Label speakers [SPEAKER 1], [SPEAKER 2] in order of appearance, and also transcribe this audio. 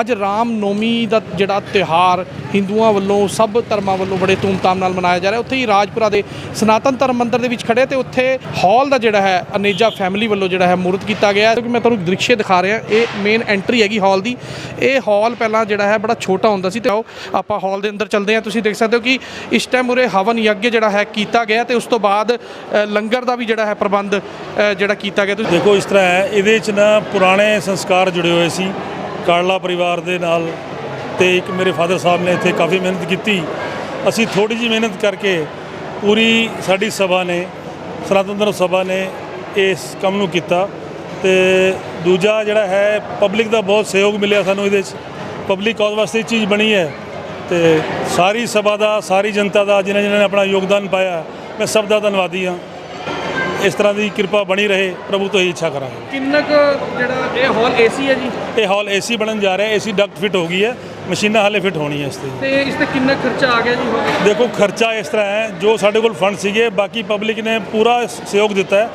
[SPEAKER 1] ਅੱਜ ਰਾਮ ਨੌਮੀ ਦਾ ਜਿਹੜਾ ਤਿਉਹਾਰ ਹਿੰਦੂਆਂ ਵੱਲੋਂ, ਸਭ ਧਰਮਾਂ ਵੱਲੋਂ ਬੜੇ ਧੂਮਧਾਮ ਨਾਲ ਮਨਾਇਆ ਜਾ ਰਿਹਾ। ਉੱਥੇ ਹੀ ਰਾਜਪੁਰਾ ਦੇ ਸਨਾਤਨ ਧਰਮ ਮੰਦਿਰ ਦੇ ਵਿੱਚ ਖੜੇ ਤੇ ਉੱਥੇ ਹਾਲ ਦਾ ਜਿਹੜਾ ਹੈ, ਅਨੇਜਾ ਫੈਮਿਲੀ ਵੱਲੋਂ ਜਿਹੜਾ ਹੈ ਮੂਰਤ ਕੀਤਾ ਗਿਆ ਕਿਉਂਕਿ ਮੈਂ ਤੁਹਾਨੂੰ ਦ੍ਰਿਸ਼ ਦਿਖਾ ਰਿਹਾ, ਇਹ ਮੇਨ ਐਂਟਰੀ ਹੈਗੀ ਹਾਲ ਦੀ। ਇਹ ਹਾਲ ਪਹਿਲਾਂ ਜਿਹੜਾ ਹੈ, ਬੜਾ ਛੋਟਾ ਹੁੰਦਾ ਸੀ ਤੇ ਆਓ ਆਪਾਂ ਹਾਲ ਦੇ ਅੰਦਰ ਚੱਲਦੇ ਹਾਂ। ਤੁਸੀਂ ਦੇਖ ਸਕਦੇ ਹੋ ਕਿ ਇਸ ਟਾਈਮ ਉਰੇ ਹਵਨ ਯੱਗ ਜਿਹੜਾ ਹੈ ਕੀਤਾ ਗਿਆ ਤੇ ਉਸ ਤੋਂ ਬਾਅਦ ਲੰਗਰ ਦਾ ਵੀ ਜਿਹੜਾ ਹੈ ਪ੍ਰਬੰਧ ਜਿਹੜਾ ਕੀਤਾ ਗਿਆ। ਤੁਸੀਂ
[SPEAKER 2] ਦੇਖੋ, ਇਸ ਤਰ੍ਹਾਂ ਹੈ, ਇਹਦੇ ਚ ਨਾ ਪੁਰਾਣੇ ਸੰਸਕਾਰ ਜੁੜੇ ਹੋਏ ਸੀ। ਕਾਰਲਾ ਪਰਿਵਾਰ ਦੇ ਨਾਲ ਤੇ ਇੱਕ ਮੇਰੇ ਫਾਦਰ ਸਾਹਿਬ ਨੇ ਇੱਥੇ ਕਾਫੀ ਮਿਹਨਤ ਕੀਤੀ। ਅਸੀਂ ਥੋੜੀ ਜਿਹੀ ਮਿਹਨਤ ਕਰਕੇ ਪੂਰੀ ਸਾਡੀ ਸਭਾ ਨੇ, ਸਨਾਤਨ ਧਰਮ ਸਭਾ ਨੇ ਇਸ ਕੰਮ ਨੂੰ ਕੀਤਾ ਤੇ ਦੂਜਾ ਜਿਹੜਾ ਹੈ ਪਬਲਿਕ ਦਾ ਬਹੁਤ ਸਹਿਯੋਗ ਮਿਲਿਆ ਸਾਨੂੰ ਇਹਦੇ 'ਚ। ਪਬਲਿਕ ਕਾਜ਼ ਵਾਸਤੇ ਇਹ ਚੀਜ਼ ਬਣੀ ਹੈ ਤੇ ਸਾਰੀ ਸਭਾ ਦਾ, ਸਾਰੀ ਜਨਤਾ ਦਾ, ਜਿਨ੍ਹਾਂ ਜਿਨ੍ਹਾਂ ਨੇ ਆਪਣਾ ਯੋਗਦਾਨ ਪਾਇਆ, ਮੈਂ ਸਭ ਦਾ ਧੰਨਵਾਦੀ ਹਾਂ। ਇਸ ਤਰ੍ਹਾਂ ਦੀ ਕਿਰਪਾ ਬਣੀ ਰਹੇ ਪ੍ਰਭੂ ਤੋਂ ਹੀ ਇੱਛਾ ਕਰਾਂਗੇ।
[SPEAKER 1] ਕਿੰਨਾ ਕੁ ਜਿਹੜਾ ਇਹ ਹਾਲ ਏਸੀ ਹੈ ਜੀ?
[SPEAKER 2] ਇਹ ਹਾਲ ਏਸੀ ਬਣਨ ਜਾ ਰਿਹਾ ਏਸੀ ਡਕਟ ਫਿਟ ਹੋ ਗਈ ਹੈ ਮਸ਼ੀਨਾਂ ਹਾਲੇ ਫਿਟ ਹੋਣੀ ਹੈ ਇਸ ਤੇ।
[SPEAKER 1] ਤੇ ਇਸ ਤੇ ਕਿੰਨਾ ਖਰਚਾ ਆ ਗਿਆ ਜੀ
[SPEAKER 2] ਦੇਖੋ ਖਰਚਾ ਇਸ ਤਰ੍ਹਾਂ ਹੈ ਜੋ ਸਾਡੇ ਕੋਲ ਫੰਡ ਸੀਗੇ ਬਾਕੀ ਪਬਲਿਕ ਨੇ ਪੂਰਾ ਸਹਿਯੋਗ ਦਿੱਤਾ ਹੈ।